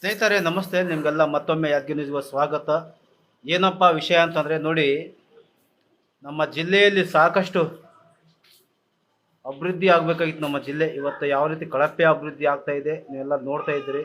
ಸ್ನೇಹಿತರೆ, ನಮಸ್ತೆ. ನಿಮಗೆಲ್ಲ ಮತ್ತೊಮ್ಮೆ ನ್ಯೂಸ್ಗೆ ಸ್ವಾಗತ. ಏನಪ್ಪ ವಿಷಯ ಅಂತಂದರೆ ನೋಡಿ, ನಮ್ಮ ಜಿಲ್ಲೆಯಲ್ಲಿ ಸಾಕಷ್ಟು ಅಭಿವೃದ್ಧಿ ಆಗಬೇಕಾಗಿತ್ತು ನಮ್ಮ ಜಿಲ್ಲೆ. ಇವತ್ತು ಯಾವ ರೀತಿ ಕಳಪೆ ಅಭಿವೃದ್ಧಿ ಆಗ್ತಾ ಇದೆ, ನೀವೆಲ್ಲ ನೋಡ್ತಾ ಇದ್ದೀರಿ.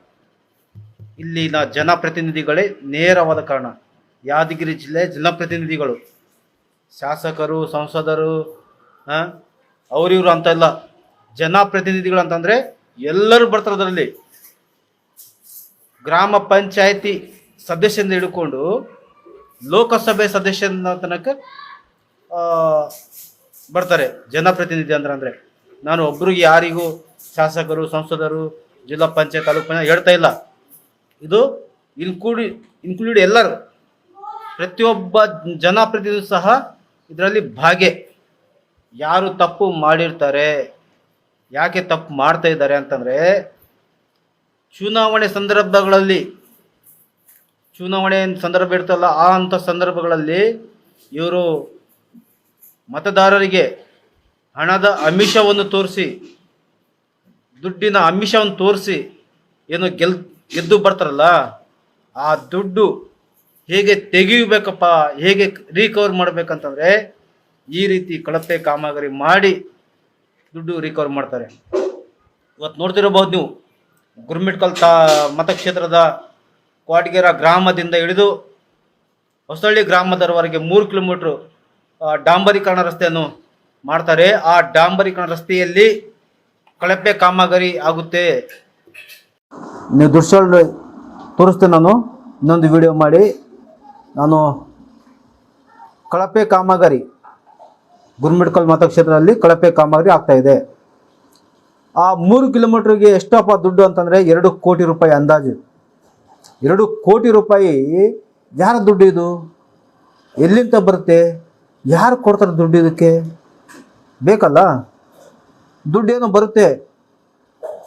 ಇಲ್ಲಿನ ಜನಪ್ರತಿನಿಧಿಗಳೇ ನೇರವಾದ ಕಾರಣ. ಯಾದಗಿರಿ ಜಿಲ್ಲೆ ಜನಪ್ರತಿನಿಧಿಗಳು. ಶಾಸಕರು, ಸಂಸದರು ಅವರಿವರು ಅಂತ ಇಲ್ಲ. ಜನಪ್ರತಿನಿಧಿಗಳು ಅಂತಂದರೆ ಎಲ್ಲರೂ ಬರ್ತಾರೆ ಅದರಲ್ಲಿ. ಗ್ರಾಮ ಪಂಚಾಯತಿ ಸದಸ್ಯರಿಂದ ಹಿಡ್ಕೊಂಡು ಲೋಕಸಭೆ ಸದಸ್ಯನ ತನಕ ಬರ್ತಾರೆ ಜನಪ್ರತಿನಿಧಿ ಅಂದ್ರೆ ಅಂದರೆ. ನಾನು ಒಬ್ರಿಗೆ ಯಾರಿಗೂ ಶಾಸಕರು, ಸಂಸದರು, ಜಿಲ್ಲಾ ಪಂಚಾಯತ್ ತಾಲೂಕು ಹೇಳ್ತಾ ಇಲ್ಲ. ಇದು ಇನ್ಕ್ಲೂಡಿ ಇನ್ಕ್ಲೂಡ್ ಎಲ್ಲರೂ, ಪ್ರತಿಯೊಬ್ಬ ಜನಪ್ರತಿನಿಧಿ ಸಹ ಇದರಲ್ಲಿ ಭಾಗೆ. ಯಾರು ತಪ್ಪು ಮಾಡಿರ್ತಾರೆ, ಯಾಕೆ ತಪ್ಪು ಮಾಡ್ತಾ ಇದ್ದಾರೆ ಅಂತಂದರೆ, ಚುನಾವಣೆ ಸಂದರ್ಭಗಳಲ್ಲಿ, ಚುನಾವಣೆ ಸಂದರ್ಭ ಇರ್ತಲ್ಲ ಆ ಅಂಥ ಸಂದರ್ಭಗಳಲ್ಲಿ ಇವರು ಮತದಾರರಿಗೆ ಹಣದ ಅಮಿಷವನ್ನು ತೋರಿಸಿ, ದುಡ್ಡಿನ ಅಮಿಷವನ್ನು ತೋರಿಸಿ ಏನು ಗೆಲ್ ಗೆದ್ದು ಬರ್ತಾರಲ್ಲ, ಆ ದುಡ್ಡು ಹೇಗೆ ತೆಗೆಯಬೇಕಪ್ಪ, ಹೇಗೆ ರಿಕವರ್ ಮಾಡ್ಬೇಕಂತಂದ್ರೆ ಈ ರೀತಿ ಕಳಪೆ ಕಾಮಗಾರಿ ಮಾಡಿ ದುಡ್ಡು ರಿಕವರ್ ಮಾಡ್ತಾರೆ. ಇವತ್ತು ನೋಡ್ತಿರಬಹುದು ನೀವು ಗುರ್ಮಿಟ್ಕಲ್ ತಾ ಮತಕ್ಷೇತ್ರದ ಕ್ವಾಟ್ಗೆರ ಗ್ರಾಮದಿಂದ ಹಿಡಿದು ಹೊಸಳ್ಳಿ ಗ್ರಾಮದವರೆಗೆ ಮೂರು ಕಿಲೋಮೀಟ್ರ್ ಡಾಂಬರೀಕರಣ ರಸ್ತೆಯನ್ನು ಮಾಡ್ತಾರೆ. ಆ ಡಾಂಬರೀಕರಣ ರಸ್ತೆಯಲ್ಲಿ ಕಳಪೆ ಕಾಮಗಾರಿ ಆಗುತ್ತೆ. ನೀವು ದೃಶ್ಯ ತೋರಿಸ್ತೇನೆ ನಾನು. ಇನ್ನೊಂದು ವಿಡಿಯೋ ಮಾಡಿ. ನಾನು ಕಳಪೆ ಕಾಮಗಾರಿ, ಗುರುಮಿಡ್ಕಲ್ ಮತಕ್ಷೇತ್ರದಲ್ಲಿ ಕಳಪೆ ಕಾಮಗಾರಿ ಆಗ್ತಾ ಇದೆ. ಆ ಮೂರು ಕಿಲೋಮೀಟ್ರಿಗೆ ಎಷ್ಟಪ್ಪ ದುಡ್ಡು ಅಂತಂದರೆ ಎರಡು ಕೋಟಿ ರೂಪಾಯಿ ಅಂದಾಜು. ಎರಡು ಕೋಟಿ ರೂಪಾಯಿ, ಯಾರ ದುಡ್ಡು ಇದು? ಎಲ್ಲಿಂದ ಬರುತ್ತೆ? ಯಾರು ಕೊಡ್ತಾರೆ ದುಡ್ಡು ಇದಕ್ಕೆ? ಬೇಕಲ್ಲ? ದುಡ್ಡೇನೋ ಬರುತ್ತೆ.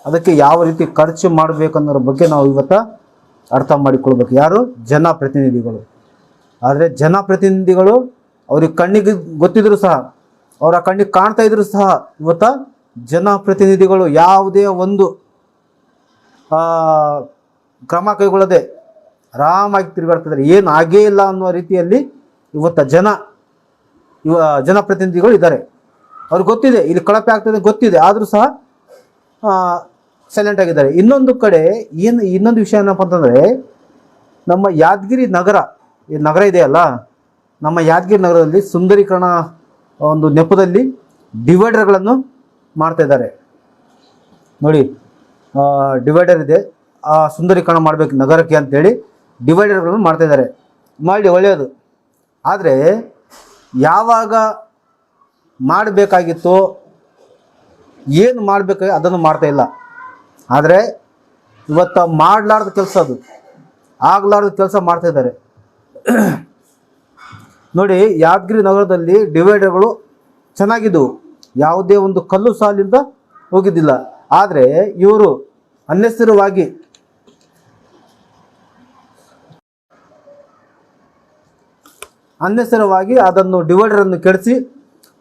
ಅದಕ್ಕೆ ಯಾವ ರೀತಿ ಖರ್ಚು ಮಾಡಬೇಕನ್ನೋದ್ರ ಬಗ್ಗೆ ನಾವು ಇವತ್ತು ಅರ್ಥ ಮಾಡಿಕೊಳ್ಬೇಕು. ಯಾರು? ಜನಪ್ರತಿನಿಧಿಗಳು. ಆದರೆ ಜನಪ್ರತಿನಿಧಿಗಳು ಅವ್ರಿಗೆ ಕಣ್ಣಿಗೆ ಗೊತ್ತಿದ್ರು ಸಹ, ಅವರ ಕಣ್ಣಿಗೆ ಕಾಣ್ತಾ ಇದ್ರು ಸಹ ಇವತ್ತ ಜನಪ್ರತಿನಿಧಿಗಳು ಯಾವುದೇ ಒಂದು ಕ್ರಮ ಕೈಗೊಳ್ಳದೆ ಆರಾಮಾಗಿ ತಿರುಗಾಡ್ತಿದ್ದಾರೆ. ಏನು ಆಗೇ ಇಲ್ಲ ಅನ್ನುವ ರೀತಿಯಲ್ಲಿ ಇವತ್ತ ಜನ, ಇವ, ಜನಪ್ರತಿನಿಧಿಗಳು ಇದ್ದಾರೆ. ಅವ್ರಿಗೆ ಗೊತ್ತಿದೆ, ಇಲ್ಲಿ ಕಳಪೆ ಆಗ್ತದೆ ಗೊತ್ತಿದೆ. ಆದರೂ ಸಹ ಸೈಲೆಂಟ್ ಆಗಿದ್ದಾರೆ. ಇನ್ನೊಂದು ಕಡೆ ಏನು ಇನ್ನೊಂದು ವಿಷಯ ಏನಪ್ಪ ಅಂತಂದರೆ, ನಮ್ಮ ಯಾದಗಿರಿ ನಗರ, ಈ ನಗರ ಇದೆಯಲ್ಲ, ನಮ್ಮ ಯಾದಗಿರಿ ನಗರದಲ್ಲಿ ಸುಂದರೀಕರಣ, ಒಂದು ನೆಪದಲ್ಲಿ ಡಿವೈಡರ್ಗಳನ್ನು ಮಾಡ್ತಾ ಇದ್ದಾರೆ. ನೋಡಿ ಡಿವೈಡರ್ ಇದೆ. ಆ ಸುಂದರೀಕರಣ ಮಾಡಬೇಕು ನಗರಕ್ಕೆ ಅಂತೇಳಿ ಡಿವೈಡರ್ಗಳನ್ನು ಮಾಡ್ತಾ ಇದ್ದಾರೆ. ಮಾಡಿ ಒಳ್ಳೆಯದು. ಆದರೆ, ಯಾವಾಗ ಮಾಡಬೇಕಾಗಿತ್ತೋ, ಏನು ಮಾಡಬೇಕು ಅದನ್ನು ಮಾಡ್ತಾ ಇಲ್ಲ. ಆದರೆ ಇವತ್ತು ಮಾಡಲಾರ್ದ ಕೆಲಸ ಅದು. ಆಗಲಾರ್ದ ಕೆಲಸ ಮಾಡ್ತಾ ಇದ್ದಾರೆ. ನೋಡಿ, ಯಾದಗಿರಿ ನಗರದಲ್ಲಿ ಡಿವೈಡರ್ಗಳು ಚೆನ್ನಾಗಿದ್ದವು ಯಾವುದೇ ಒಂದು ಕಲ್ಲು ಸಾಲಿಂದ ಹೋಗಿದ್ದಿಲ್ಲ. ಆದರೆ ಇವರು ಅನ್ನೆಸರವಾಗಿ ಅನ್ನೆಸರವಾಗಿ ಅದನ್ನು ಡಿವೈಡರನ್ನು ಕೆಡಿಸಿ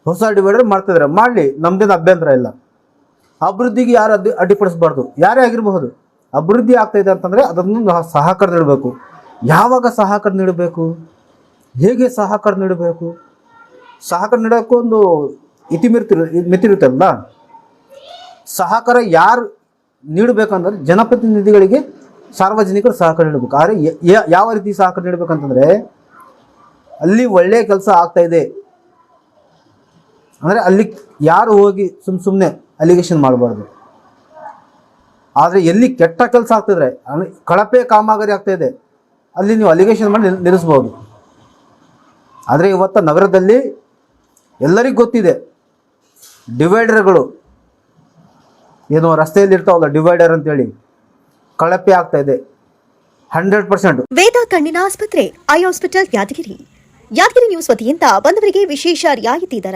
ಹೊಸ ಡಿವೈಡರ್ ಮಾಡ್ತಿದ್ದಾರೆ ಮಾಡಲಿ, ನಮ್ದೇನು ಅಭ್ಯಂತರ ಇಲ್ಲ. ಅಭಿವೃದ್ಧಿಗೆ ಯಾರು ಅಡ್ಡಿ ಅಡ್ಡಿಪಡಿಸಬಾರ್ದು. ಯಾರೇ ಆಗಿರಬಹುದು. ಅಭಿವೃದ್ಧಿ ಆಗ್ತಾ ಇದೆ ಅಂತಂದರೆ ಅದನ್ನು ಸಹಕಾರ ನೀಡಬೇಕು. ಯಾವಾಗ ಸಹಕಾರ ನೀಡಬೇಕು? ಹೇಗೆ ಸಹಕಾರ ನೀಡಬೇಕು? ಸಹಕಾರ ನೀಡೋಕ್ಕೂ ಒಂದು ಇತಿಮಿರ್ತಿ ಮಿತಿರುತ್ತಲ್ಲ ಸಹಕಾರ ಯಾರು ನೀಡಬೇಕಂದ್ರೆ ಜನಪ್ರತಿನಿಧಿಗಳಿಗೆ ಸಾರ್ವಜನಿಕರು ಸಹಕಾರ ನೀಡಬೇಕು. ಆದರೆ ಯಾವ ರೀತಿ ಸಹಕಾರ ನೀಡಬೇಕಂತಂದರೆ ಅಲ್ಲಿ ಒಳ್ಳೆಯ ಕೆಲಸ ಆಗ್ತಾ ಇದೆ. ಅಂದರೆ ಅಲ್ಲಿ ಯಾರು ಹೋಗಿ ಸುಮ್ಮ ಸುಮ್ಮನೆ ಅಲಿಗೇಷನ್ ಮಾಡಬಾರ್ದು. ಆದರೆ ಎಲ್ಲಿ ಕೆಟ್ಟ ಕೆಲಸ ಆಗ್ತಿದ್ರೆ ಕಳಪೆ ಕಾಮಗಾರಿ ಆಗ್ತಾ ಇದೆ, ಅಲ್ಲಿ ನೀವು ಅಲಿಗೇಷನ್ ಮಾಡಿ ನಿಲ್- ನಿಲ್ಲಿಸ್ಬೋದು. ಆದರೆ ಇವತ್ತು ನಗರದಲ್ಲಿ ಎಲ್ಲರಿಗೂ ಗೊತ್ತಿದೆ ಡಿವೈಡರ್ಗಳು ಏನು ರಸ್ತೆಯಲ್ಲಿ ಇರ್ತಾವಲ್ಲ ಡಿವೈಡರ್ ಅಂತೇಳಿ, ಕಳಪೆ ಆಗ್ತಾ ಇದೆ ಹಂಡ್ರೆಡ್ ಪರ್ಸೆಂಟ್ ವೇದ ಕಣ್ಣಿನ ಆಸ್ಪತ್ರೆ, eye hospital Yadgiri. Yadgiri news ವತಿಯಿಂದ ಬಂದವರಿಗೆ ವಿಶೇಷ ರಿಯಾಯಿತಿ ದರ.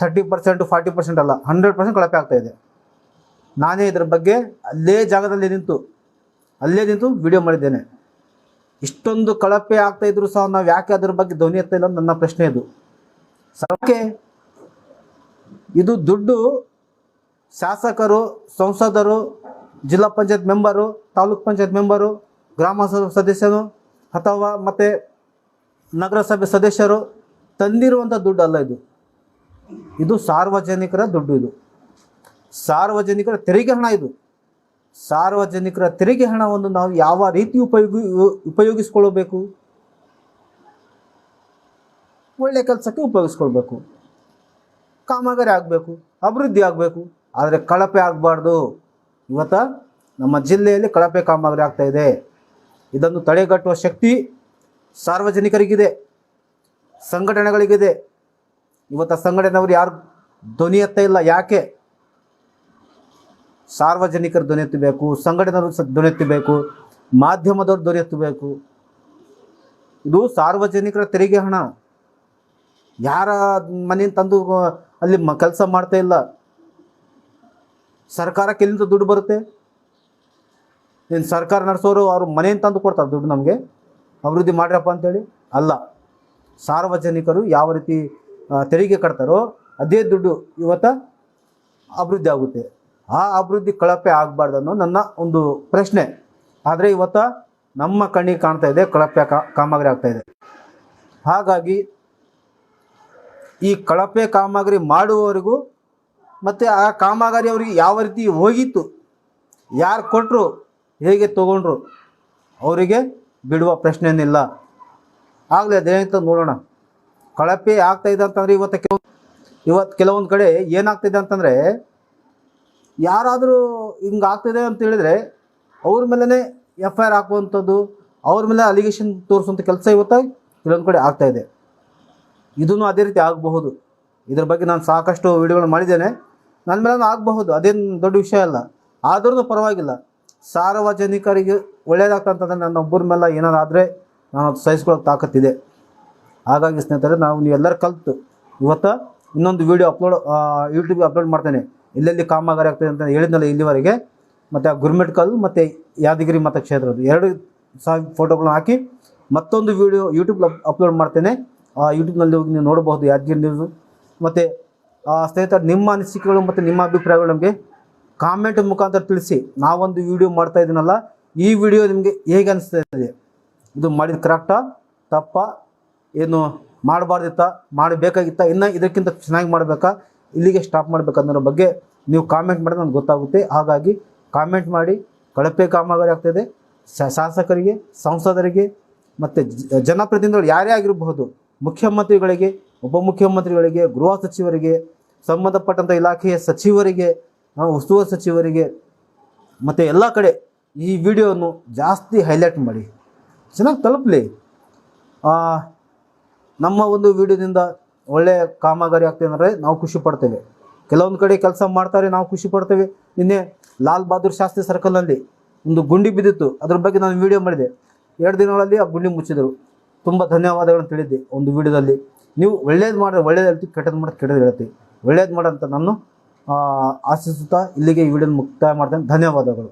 Thirty percent forty percent ಅಲ್ಲ. ಹಂಡ್ರೆಡ್ ಪರ್ಸೆಂಟ್ ಕಳಪೆ ಆಗ್ತಾ ಇದೆ. ನಾನೇ ಇದರ ಬಗ್ಗೆ ಅಲ್ಲೇ ಜಾಗದಲ್ಲಿ ನಿಂತು, ಅಲ್ಲೇ ನಿಂತು ವಿಡಿಯೋ ಮಾಡಿದ್ದೇನೆ. ಇಷ್ಟೊಂದು ಕಳಪೆ ಆಗ್ತಾ ಇದ್ರು ಸಹ ನಾವು ಯಾಕೆ ಅದ್ರ ಬಗ್ಗೆ ಧ್ವನಿ ಎತ್ತ ಇಲ್ಲ ನನ್ನ ಪ್ರಶ್ನೆ ಇದು. ಸರ್ಕೆ ಇದು ದುಡ್ಡು ಶಾಸಕರು, ಸಂಸದರು, ಜಿಲ್ಲಾ ಪಂಚಾಯತ್ ಮೆಂಬರು, ತಾಲೂಕ್ ಪಂಚಾಯತ್ ಮೆಂಬರು ಗ್ರಾಮ ಸದಸ್ಯರು ಅಥವಾ ಮತ್ತೆ ನಗರಸಭೆ ಸದಸ್ಯರು ತಂದಿರುವಂಥ ದುಡ್ಡು ಅಲ್ಲ ಇದು. ಇದು ಸಾರ್ವಜನಿಕರ ದುಡ್ಡು ಇದು. ಸಾರ್ವಜನಿಕರ ತೆರಿಗೆ ಹಣ ಇದು. ಸಾರ್ವಜನಿಕರ ತೆರಿಗೆ ಹಣವನ್ನು ನಾವು ಯಾವ ರೀತಿ ಉಪಯೋಗಿ, ಉಪಯೋಗಿಸ್ಕೊಳ್ಬೇಕು? ಒಳ್ಳೆ ಕೆಲಸಕ್ಕೆ ಉಪಯೋಗಿಸ್ಕೊಳ್ಬೇಕು. ಕಾಮಗಾರಿ ಆಗಬೇಕು, ಅಭಿವೃದ್ಧಿ ಆಗಬೇಕು. ಆದರೆ ಕಳಪೆ ಆಗಬಾರ್ದು. ಇವತ್ತ ನಮ್ಮ ಜಿಲ್ಲೆಯಲ್ಲಿ ಕಳಪೆ ಕಾಮಗಾರಿ ಆಗ್ತಾ ಇದೆ. ಇದನ್ನು ತಡೆಗಟ್ಟುವ ಶಕ್ತಿ ಸಾರ್ವಜನಿಕರಿಗಿದೆ. ಸಂಘಟನೆಗಳಿಗಿದೆ. ಇವತ್ತು ಸಂಘಟನೆಯವರು ಯಾರು ಧ್ವನಿ ಎತ್ತ ಇಲ್ಲ. ಯಾಕೆ? ಸಾರ್ವಜನಿಕರು ಧ್ವನಿ ಎತ್ತಬೇಕು ಸಂಘಟನೆಯವರು ಧ್ವನಿ ಎತ್ತಬೇಕು, ಮಾಧ್ಯಮದವ್ರು ಧ್ವನಿ ಎತ್ತಬೇಕು. ಇದು ಸಾರ್ವಜನಿಕರ ತೆರಿಗೆ ಹಣ. ಯಾರ ಮನೆಯಿಂದ ತಂದು ಅಲ್ಲಿ ಕೆಲಸ ಮಾಡ್ತಾ ಇಲ್ಲ. ಸರ್ಕಾರಕ್ಕೆ ಎಲ್ಲಿಂದ ದುಡ್ಡು ಬರುತ್ತೆ? ಏನು ಸರ್ಕಾರ ನಡೆಸೋರು ಅವರು ಮನೆಯಿಂದ ತಂದು ಕೊಡ್ತಾರೆ ದುಡ್ಡು ನಮಗೆ. ಅಭಿವೃದ್ಧಿ ಮಾಡ್ರಪ್ಪ ಅಂತೇಳಿ ಅಲ್ಲ. ಸಾರ್ವಜನಿಕರು ಯಾವ ರೀತಿ ತೆರಿಗೆ ಕಟ್ತಾರೋ ಅದೇ ದುಡ್ಡು ಇವತ್ತ ಅಭಿವೃದ್ಧಿ ಆಗುತ್ತೆ. ಆ ಅಭಿವೃದ್ಧಿ ಕಳಪೆ ಆಗಬಾರ್ದು ಅನ್ನೋ ನನ್ನ ಒಂದು ಪ್ರಶ್ನೆ. ಆದರೆ ಇವತ್ತ ನಮ್ಮ ಕಣ್ಣಿಗೆ ಕಾಣ್ತಾ ಇದೆ, ಕಳಪೆ ಕಾಮಗಾರಿ ಆಗ್ತಾ ಇದೆ. ಹಾಗಾಗಿ ಈ ಕಳಪೆ ಕಾಮಗಾರಿ ಮಾಡುವವರಿಗೂ ಮತ್ತು ಆ ಕಾಮಗಾರಿ ಅವರಿಗೆ ಯಾವ ರೀತಿ ಹೋಗಿತ್ತು, ಯಾರು ಕೊಟ್ಟರು ಹೇಗೆ ತೊಗೊಂಡ್ರು, ಅವರಿಗೆ ಬಿಡುವ ಪ್ರಶ್ನೆಯೇನಿಲ್ಲ. ಆಗಲೇ ಅದೇನಂತ ನೋಡೋಣ. ಕಳಪೆ ಆಗ್ತಾ ಇದೆ ಅಂತಂದರೆ ಇವತ್ತು ಕೆಲವು, ಇವತ್ತು ಕೆಲವೊಂದು ಕಡೆ ಏನಾಗ್ತಿದೆ ಅಂತಂದರೆ ಯಾರಾದರೂ ಹಿಂಗೆ ಆಗ್ತಿದೆ ಅಂತ ಹೇಳಿದರೆ ಅವ್ರ ಮೇಲೇ ಎಫ್ ಐ ಆರ್ ಹಾಕುವಂಥದ್ದು, ಅವ್ರ ಮೇಲೆ ಅಲಿಗೇಷನ್ ತೋರಿಸುವಂಥ ಕೆಲಸ ಇವತ್ತು ಕೆಲವೊಂದು ಕಡೆ ಆಗ್ತಾಯಿದೆ. ಇದೆ ಅದೇ ರೀತಿ ಆಗಬಹುದು. ಇದ್ರ ಬಗ್ಗೆ ನಾನು ಸಾಕಷ್ಟು ವಿಡಿಯೋಗಳು ಮಾಡಿದ್ದೇನೆ. ನನ್ನ ಮೇಲೆ ಆಗಬಹುದು, ಅದೇನು ದೊಡ್ಡ ವಿಷಯ ಅಲ್ಲ. ಆದ್ರೂ ಪರವಾಗಿಲ್ಲ. ಸಾರ್ವಜನಿಕರಿಗೆ ಒಳ್ಳೆಯದಾಗ್ತಂತಂದರೆ ನನ್ನ ಒಬ್ಬರ ಮೇಲೆ ಏನಾದರೂ ಆದರೆ ನಾನು ಸಹಿಸ್ಕೊಳ್ಳೋಕೆ ತಾಕತ್ತಿದೆ. ಹಾಗಾಗಿ ಸ್ನೇಹಿತರೆ, ನಾವು ನೀವೆಲ್ಲರೂ ಕಲಿತು ಇವತ್ತು ಇನ್ನೊಂದು ವೀಡಿಯೋ ಅಪ್ಲೋಡ್ ಯೂಟ್ಯೂಬ್ಗೆ ಅಪ್ಲೋಡ್ ಮಾಡ್ತೇನೆ. ಎಲ್ಲೆಲ್ಲಿ ಕಾಮಗಾರಿ ಆಗ್ತದೆ ಅಂತ ಹೇಳಿದ್ನಲ್ಲ ಇಲ್ಲಿವರೆಗೆ. ಮತ್ತು ಆ ಗುರ್ಮಿಟ್ಕಲ್ ಮತ್ತು ಯಾದಗಿರಿ ಮತಕ್ಷೇತ್ರದ್ದು. ಎರಡು ಸಹ ಫೋಟೋಗಳನ್ನ ಹಾಕಿ ಮತ್ತೊಂದು ವೀಡಿಯೋ ಯೂಟ್ಯೂಬ್ ಅಪ್ಲೋಡ್ ಮಾಡ್ತೇನೆ. ಆ ಯೂಟ್ಯೂಬ್ನಲ್ಲಿ ಹೋಗಿ ನೀವು ನೋಡಬಹುದು ಯಾದಗಿರಿ ನ್ಯೂಸು ಮತ್ತು ಸ್ನೇಹಿತರು, ನಿಮ್ಮ ಅನಿಸಿಕೆಗಳು ಮತ್ತು ನಿಮ್ಮ ಅಭಿಪ್ರಾಯಗಳು ನಮಗೆ ಕಾಮೆಂಟ್ ಮುಖಾಂತರ ತಿಳಿಸಿ. ನಾವೊಂದು ವಿಡಿಯೋ ಮಾಡ್ತಾ ಇದ್ದೀನಲ್ಲ ಈ ವಿಡಿಯೋ ನಿಮಗೆ ಹೇಗೆ ಅನಿಸ್ತಾ ಇದೆ? ಇದು ಮಾಡಿದ ಕರೆಕ್ಟಾ ತಪ್ಪ? ಏನು ಮಾಡಬಾರ್ದಿತ್ತ, ಮಾಡಬೇಕಾಗಿತ್ತ, ಇನ್ನು ಇದಕ್ಕಿಂತ ಚೆನ್ನಾಗಿ ಮಾಡಬೇಕಾ, ಇಲ್ಲಿಗೆ ಸ್ಟಾಪ್ ಮಾಡಬೇಕನ್ನೋದ್ರ ಬಗ್ಗೆ ನೀವು ಕಾಮೆಂಟ್ ಮಾಡಿದ್ರೆ ನನಗೆ ಗೊತ್ತಾಗುತ್ತೆ. ಹಾಗಾಗಿ ಕಾಮೆಂಟ್ ಮಾಡಿ, ಕಳಪೆ ಕಾಮಗಾರಿ ಆಗ್ತಾಯಿದೆ ಶ- ಶಾಸಕರಿಗೆ, ಸಂಸದರಿಗೆ, ಮತ್ತು ಜನಪ್ರತಿನಿಧಿಗಳು ಯಾರೇ ಆಗಿರಬಹುದು, ಮುಖ್ಯಮಂತ್ರಿಗಳಿಗೆ, ಉಪಮುಖ್ಯಮಂತ್ರಿಗಳಿಗೆ, ಗೃಹ ಸಚಿವರಿಗೆ ಸಂಬಂಧಪಟ್ಟಂಥ ಇಲಾಖೆಯ ಸಚಿವರಿಗೆ ಉಸ್ತುವಾರಿ ಸಚಿವರಿಗೆ, ಮತ್ತು ಎಲ್ಲ ಕಡೆ ಈ ವಿಡಿಯೋವನ್ನು ಜಾಸ್ತಿ ಹೈಲೈಟ್ ಮಾಡಿ. ಚೆನ್ನಾಗಿ ತಲುಪಲಿ. ನಮ್ಮ ಒಂದು ವಿಡಿಯೋದಿಂದ ಒಳ್ಳೆಯ ಕಾಮಗಾರಿ ಆಗ್ತದೆ ಅಂದರೆ ನಾವು ಖುಷಿ ಪಡ್ತೇವೆ. ಕೆಲವೊಂದು ಕಡೆ ಕೆಲಸ ಮಾಡ್ತಾರೆ, ನಾವು ಖುಷಿ ಪಡ್ತೇವೆ. ನಿನ್ನೆ ಲಾಲ್ ಬಹದ್ದೂರ್ ಶಾಸ್ತ್ರಿ ಸರ್ಕಲ್ನಲ್ಲಿ ಒಂದು ಗುಂಡಿ ಬಿದ್ದಿತ್ತು. ಅದ್ರ ಬಗ್ಗೆ ನಾನು ವಿಡಿಯೋ ಮಾಡಿದೆ. ಎರಡು ದಿನಗಳಲ್ಲಿ ಆ ಗುಂಡಿ ಮುಚ್ಚಿದರು. ತುಂಬ ಧನ್ಯವಾದಗಳನ್ನು ತಿಳಿದ್ದೆ ಒಂದು ವಿಡಿಯೋದಲ್ಲಿ. ನೀವು ಒಳ್ಳೇದು ಮಾಡಿದ್ರೆ ಒಳ್ಳೇದು ಹೇಳ್ತೀವಿ ಕೆಟ್ಟದ್ದು ಮಾಡಿದ್ರೆ ಕೆಟ್ಟದ್ದು ಹೇಳ್ತೀವಿ ಒಳ್ಳೇದು ಮಾಡಂತ ನಾನು ಆಶಿಸುತ್ತಾ ಇಲ್ಲಿಗೆ ಈ ವಿಡಿಯೋ ಮುಕ್ತಾಯ ಮಾಡ್ತೇನೆ. ಧನ್ಯವಾದಗಳು.